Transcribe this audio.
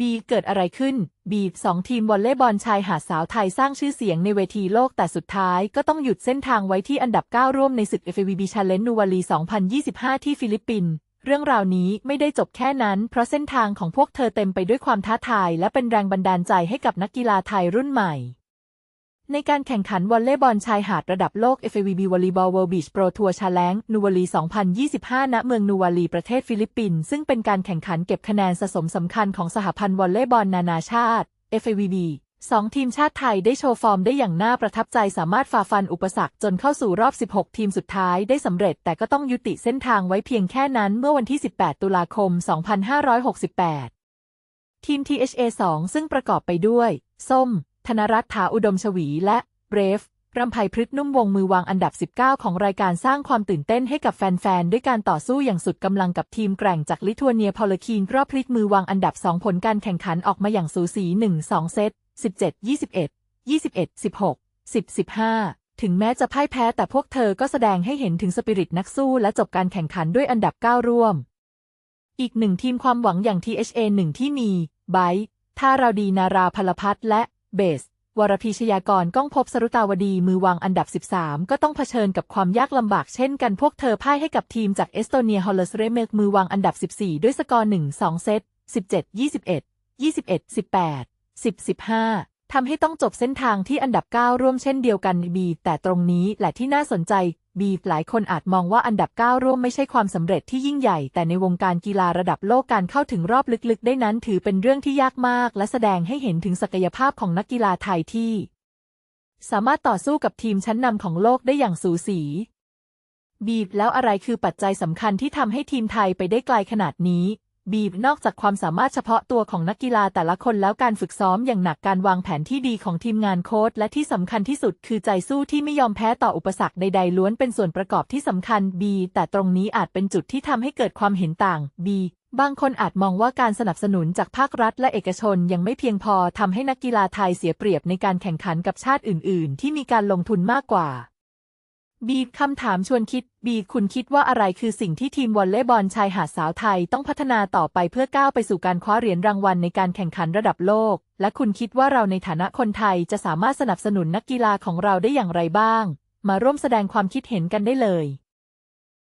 บีเกิดอะไรขึ้น บีสองทีมวอลเลย์บอลชายหาดสาวไทยสร้างชื่อเสียงในเวทีโลกแต่สุดท้ายก็ต้องหยุดเส้นทางไว้ที่อันดับ 9 ร่วมในศึก FAVB Challenge นูวาลี 2025 ที่ฟิลิปปินส์เรื่องราวนี้ไม่ได้จบแค่นั้น เพราะเส้นทางของพวกเธอเต็มไปด้วยความท้าทาย และเป็นแรงบันดาลใจให้กับนักกีฬาไทยรุ่นใหม่ ในการแข่งขันวอลเลย์บอลชายหาดระดับโลก FAVB Volleyball World Beach Pro Tour Challenge นูวาลี 2025 ณ เมืองนูวาลี ประเทศฟิลิปปินส์ ซึ่งเป็นการแข่งขันเก็บคะแนนสะสมสำคัญของสหพันธ์วอลเลย์บอลนานาชาติ FAVB สองทีมชาติไทยได้โชว์ฟอร์มได้อย่างน่าประทับใจสามารถฝ่าฟันอุปสรรคจนเข้าสู่รอบ 16 ทีมสุดท้ายได้สำเร็จแต่ก็ต้องยุติเส้นทางไว้เพียงแค่นั้นเมื่อวันที่ 18 ตุลาคม 2568 ทีม THA 2ซึ่งประกอบไปด้วย ส้ม ธนรัตน์ถาอุดมชวีและเบรฟรำไพพฤกษ์นุ่มวงมือวางอันดับ 19 ของรายการสร้างความตื่นเต้นให้กับแฟน ๆ ด้วยการต่อสู้อย่างสุดกำลังกับทีมแกร่งจากลิทัวเนียพอลคีนรอบพลิกมือวางอันดับ 2 ผลการแข่งขันออกมาอย่างสูสี 1-2 เซต 17 21 21 16 10 15 ถึงแม้จะพ่ายแพ้แต่พวกเธอก็แสดงให้เห็นถึงสปิริตนักสู้และจบการแข่งขันด้วยอันดับ 9 ร่วม อีกหนึ่งทีมความหวังอย่าง THA 1ที่มีไบท์ท่าเราดีนาราพลพัฒและ เบส วรพีชยากรก้องพบสรุตาวดีมือวางอันดับ 13 ก็ต้องเผชิญกับความยากลำบากเช่นกันพวกเธอพ่ายให้กับทีมจากเอสโตเนียฮอลเลสเรเมกมือวางอันดับ 14 ด้วยสกอร์1-2 เซต 17 21 21 18 10 15ทำให้ต้องจบเส้นทางที่อันดับ 9 ร่วมเช่นเดียวกันบีแต่ตรงนี้แหละที่น่าสนใจ บีหลายคนอาจมองว่าอันดับ 9 ร่วมไม่ใช่ความสำเร็จที่ยิ่งใหญ่ แต่ในวงการกีฬาระดับโลกการเข้าถึงรอบลึกๆ ได้นั้นถือเป็นเรื่องที่ยากมาก และแสดงให้เห็นถึงศักยภาพของนักกีฬาไทยที่ สามารถต่อสู้กับทีมชั้นนำของโลกได้อย่างสูสี บีบแล้วอะไรคือปัจจัยสำคัญที่ทำให้ทีมไทยไปได้ไกลขนาดนี้ บีบนอกจากความสามารถเฉพาะตัวของนักกีฬาแต่ละคนแล้วการฝึกซ้อมอย่างหนักการวางแผนที่ดีของทีมงานโค้ชและที่สำคัญที่สุดคือใจสู้ที่ไม่ยอมแพ้ต่ออุปสรรคใดๆล้วนเป็นส่วนประกอบที่สำคัญบีแต่ตรงนี้อาจเป็นจุดที่ทำให้เกิดความเห็นต่างบีบางคนอาจมองว่าการสนับสนุนจากภาครัฐและเอกชนยังไม่เพียงพอทำให้นักกีฬาไทยเสียเปรียบในการแข่งขันกับชาติอื่น ๆ ที่มีการลงทุนมากกว่า บีคำถามชวนคิด บีคุณคิดว่าอะไรคือสิ่งที่ทีมวอลเลย์บอลชายหาดสาวไทยต้องพัฒนาต่อไปเพื่อก้าวไปสู่การคว้าเหรียญรางวัลในการแข่งขันระดับโลก และคุณคิดว่าเราในฐานะคนไทยจะสามารถสนับสนุนนักกีฬาของเราได้อย่างไรบ้าง มาร่วมแสดงความคิดเห็นกันได้เลย